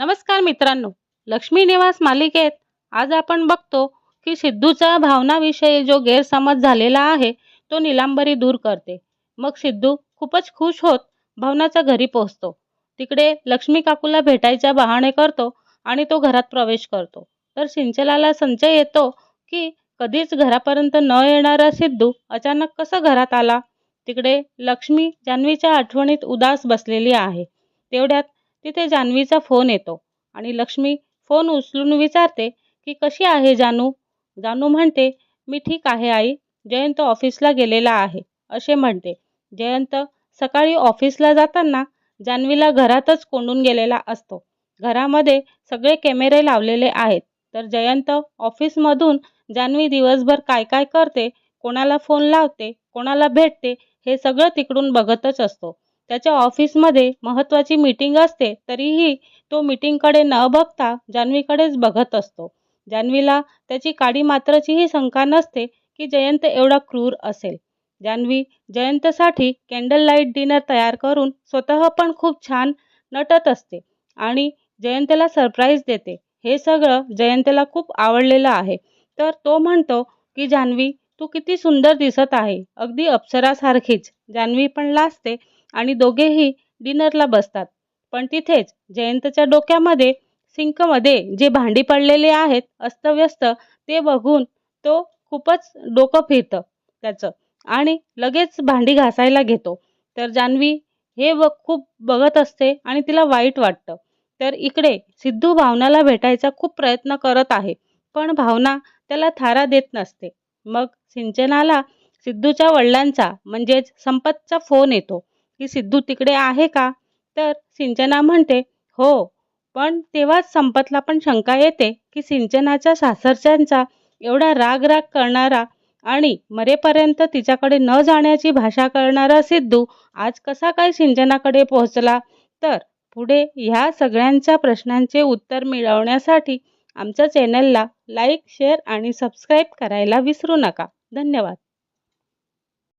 नमस्कार मित्रांनो लक्ष्मी निवास मालिकेत आज आपण बघतो की सिद्धूचा भावनाविषयी जो गैरसमज झालेला आहे तो निलांबरी दूर करते. मग सिद्धू खूपच खुश होत भावनाच्या घरी पोहोचतो. तिकडे लक्ष्मी काकूला भेटायच्या बहाणे करतो आणि तो घरात प्रवेश करतो. तर सिंचलाला संचय येतो की कधीच घरापर्यंत न येणारा सिद्धू अचानक कसं घरात आला? तिकडे लक्ष्मी जान्हवीच्या आठवणीत उदास बसलेली आहे. तेवढ्यात तिथे जान्हवीचा फोन येतो. आणि लक्ष्मी फोन उचलून विचारते की कशी आहे जानू? जानू म्हणते मी ठीक आहे आई. जयंत ऑफिसला गेलेला आहे. असे म्हणते. जयंत सकाळी ऑफिसला जाताना जान्हवीला घरातच कोंडून गेलेला असतो. घरामध्ये सगळे कॅमेरे लावलेले आहेत. तर जयंत ऑफिसमधून जान्हवी दिवसभर काय काय करते कोणाला फोन लावते कोणाला भेटते हे सगळं तिकडून बघतच असतो. त्याच्या ऑफिसमध्ये महत्त्वाची मीटिंग असते तरीही तो मीटिंगकडे न बघता जान्हवीकडेच बघत असतो. जान्हवीला त्याची काडी मात्राचीही शंका नसते की जयंत एवढा क्रूर असेल. जान्हवी जयंतसाठी कॅन्डल लाइट डिनर तयार करून स्वतः पण खूप छान नटत असते आणि जयंतला सरप्राईज देते. हे सगळं जयंतला खूप आवडलेलं आहे. तर तो म्हणतो की जान्हवी तू किती सुंदर दिसत आहे. अगदी अप्सरासारखीच. जान्हवी पण लाजते आणि दोघेही डिनरला बसतात. पण तिथेच जयंतच्या डोक्यामध्ये सिंकमध्ये जे भांडी पडलेले आहेत अस्तव्यस्त ते बघून तो खूपच डोकं फिरतं त्याचं. आणि लगेच भांडी घासायला घेतो. तर जान्हवी हे व खूप बघत असते आणि तिला वाईट वाटतं. तर इकडे सिद्धू भावनाला भेटायचा खूप प्रयत्न करत आहे पण भावना त्याला थारा देत नसते. मग सिंचनाला सिद्धूच्या वडिलांचा म्हणजेच संपतचा फोन येतो. की सिद्धू तिकडे आहे का? तर सिंचना म्हणते हो पण तेव्हाच संपतला पण शंका येते की सिंचनाच्या सासरच्यांचा एवढा राग राग करणारा आणि मरेपर्यंत तिच्याकडे न जाण्याची भाषा करणारा सिद्धू आज कसा काय सिंचनाकडे पोहोचला? तर पुढे ह्या सगळ्यांच्या प्रश्नांचे उत्तर मिळवण्यासाठी आमच्या चॅनलला लाईक शेअर आणि सबस्क्राईब करायला विसरू नका. धन्यवाद.